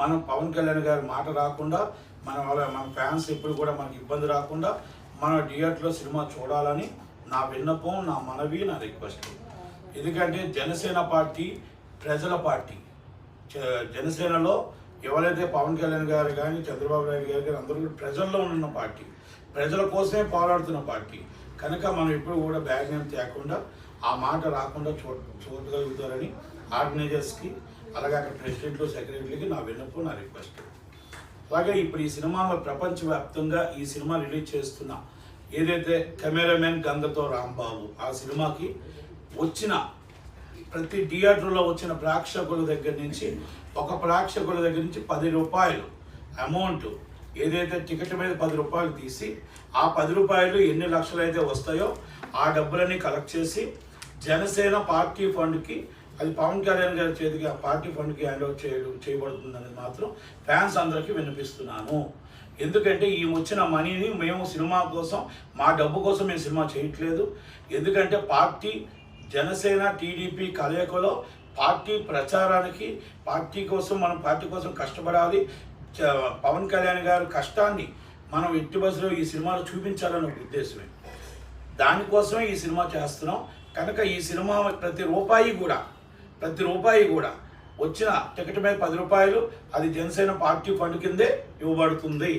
మనం పవన్ కళ్యాణ్ గారి మాట రాకుండా మన వాళ్ళ మన ఫ్యాన్స్ ఎప్పుడు కూడా మనకి ఇబ్బంది రాకుండా మన థియేటర్లో సినిమా చూడాలని నా విన్నపం నా మనవి నా రిక్వెస్ట్. ఎందుకంటే జనసేన పార్టీ ప్రజల పార్టీ. జ- జనసేనలో ఎవరైతే పవన్ కళ్యాణ్ గారు కానీ చంద్రబాబు నాయుడు గారు కానీ అందరూ కూడా ప్రజల్లో ఉన్న పార్టీ. ప్రజల కోసమే పోరాడుతున్న పార్టీ. కనుక మనం ఎప్పుడు కూడా బ్యాగ్ నేమ్ తేకుండా ఆ మాట రాకుండా చూ చూడగలుగుతారని ఆర్గనైజర్స్కి అలాగే అక్కడ ప్రెసిడెంట్లు సెక్రటరీకి నా విన్నపు నా రిక్వెస్ట్. అలాగే ఇప్పుడు ఈ సినిమాలో ప్రపంచవ్యాప్తంగా ఈ సినిమా రిలీజ్ చేస్తున్న ఏదైతే కెమెరామెన్ గంగతో రాంబాబు ఆ సినిమాకి వచ్చిన ప్రతి థియేటర్లో వచ్చిన ప్రేక్షకుల దగ్గర నుంచి ఒక ప్రేక్షకుల దగ్గర నుంచి పది రూపాయలు అమౌంట్ ఏదైతే టికెట్ మీద పది రూపాయలు తీసి ఆ పది రూపాయలు ఎన్ని లక్షలు అయితే వస్తాయో ఆ డబ్బులని కలెక్ట్ చేసి జనసేన పార్టీ ఫండ్కి అది పవన్ కళ్యాణ్ గారి చేతికి ఆ పార్టీ ఫండ్కి హ్యాండ్ ఓవర్ చేయడం చేయబడుతుందని మాత్రం ఫ్యాన్స్ అందరికీ వినిపిస్తున్నాను. ఎందుకంటే ఈ వచ్చిన మనీని మేము సినిమా కోసం మా డబ్బు కోసం మేము సినిమా చేయట్లేదు. ఎందుకంటే పార్టీ జనసేన టీడీపీ కలయికలో పార్టీ ప్రచారానికి పార్టీ కోసం మనం పార్టీ కోసం కష్టపడాలి. చ- పవన్ కళ్యాణ్ గారి కష్టాన్ని మనం ఎట్టి బస్సులో ఈ సినిమాలో చూపించాలనే ఒక ఉద్దేశమే. దానికోసమే ఈ సినిమా చేస్తున్నాం. కనుక ఈ సినిమా ప్రతి రూపాయి కూడా ప్రతి రూపాయి కూడా వచ్చిన టికెట్ మీద పది రూపాయలు అది జనసేన పార్టీ ఫండ్ కిందే ఇవ్వబడుతుంది.